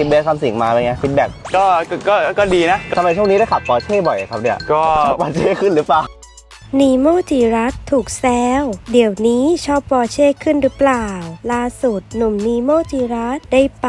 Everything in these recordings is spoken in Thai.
พี่เบสคำสิงมาเป็นไงฟีดแบ็กก็ก็ก็ก็ดีนะ ทำไมช่วงนี้ได้ขับปอร์เช่บ่อยครับเนี่ยก็ ปอร์เช่ขึ้นหรือเปล่า นีโมจิรัตถูกแซว เดี๋ยวนี้ชอบปอร์เช่ขึ้นหรือเปล่า ล่าสุดหนุ่มนีโมจิรัตได้ไป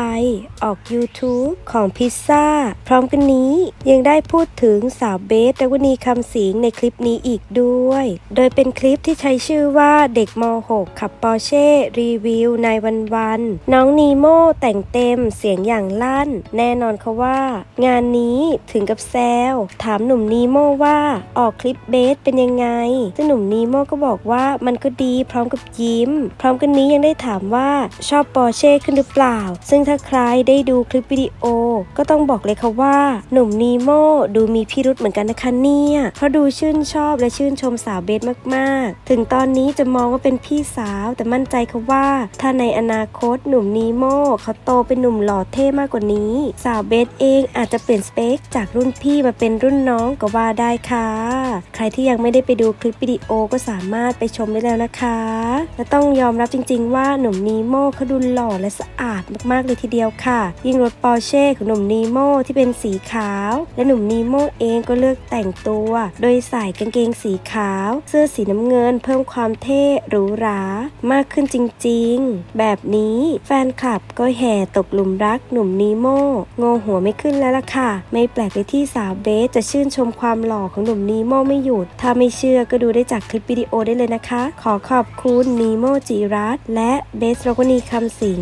ออก YouTube ของพิซซ่า พร้อมกันนี้ยังได้พูดถึงสาวเบสดวนีคำสิงในคลิปนี้อีกด้วย โดยเป็นคลิปที่ใช้ชื่อว่าเด็กม .6 ขับปอร์เช่รีวิวในวันวันๆน้องนีโมแต่งเต็มเสียงอย่างลั่น แน่นอนค่ะว่า งานนี้ถึงกับแซวถามหนุ่มนีโมว่าออกคลิปเบสเป็นยังไงซึ่งหนุ่มนีโมก็บอกว่ามันก็ดีพร้อมกับยิ้ม พร้อมกันนี้ยังได้ถามว่าชอบปอร์เช่ขึ้นหรือเปล่า ซึ่งถ้าใครได้ดูคลิปวิดีโอก็ต้องบอกเลยค่ะว่า หนุ่มนีโมดูมีพิรุธเหมือนกันนะคะเนี่ยเพราะดูชื่นชอบและชื่นชมสาวเบสมากๆ ถึงตอนนี้จะมองว่าเป็นพี่สาว แต่มั่นใจค่ะว่า ถ้าในอนาคตหนุ่มนีโมเขาโตเป็นหนุ่มหล่อเท่มากกว่านี้ สาวเบสเองอาจจะเปลี่ยนสเปคจากรุ่นพี่มาเป็นรุ่นน้องก็ว่าได้ค่ะ ใครที่ยังไม่ได้ไปดูคลิปวิดีโอก็สามารถไปชมได้แล้วนะคะ และต้องยอมรับจริง ๆ ว่าหนุ่มนีโมเขาดูหล่อและสะอาดมากๆเลยทีเดียวค่ะ ยิ่งรถปอร์เช่หนุ่มนีโมที่เป็นสีขาว และหนุ่มนีโมเองก็เลือกแต่งตัว โดยใส่กางเกงสีขาว เสื้อสีน้ำเงินเพิ่มความเท่หรูหรามากขึ้นจริงๆ แบบนี้แฟนคลับก็แห่ตกหลุมรักหนุ่มนีโมงงหัวไม่ขึ้นแล้วล่ะค่ะ ไม่แปลกเลยที่สาวเบสจะชื่นชมความหล่อของหนุ่มนีโมไม่หยุด ถ้าไม่เชื่อก็ดูได้จากคลิปวิดีโอได้เลยนะคะ ขอขอบคุณนีโมจิรัตและเบสรกนีคำสิง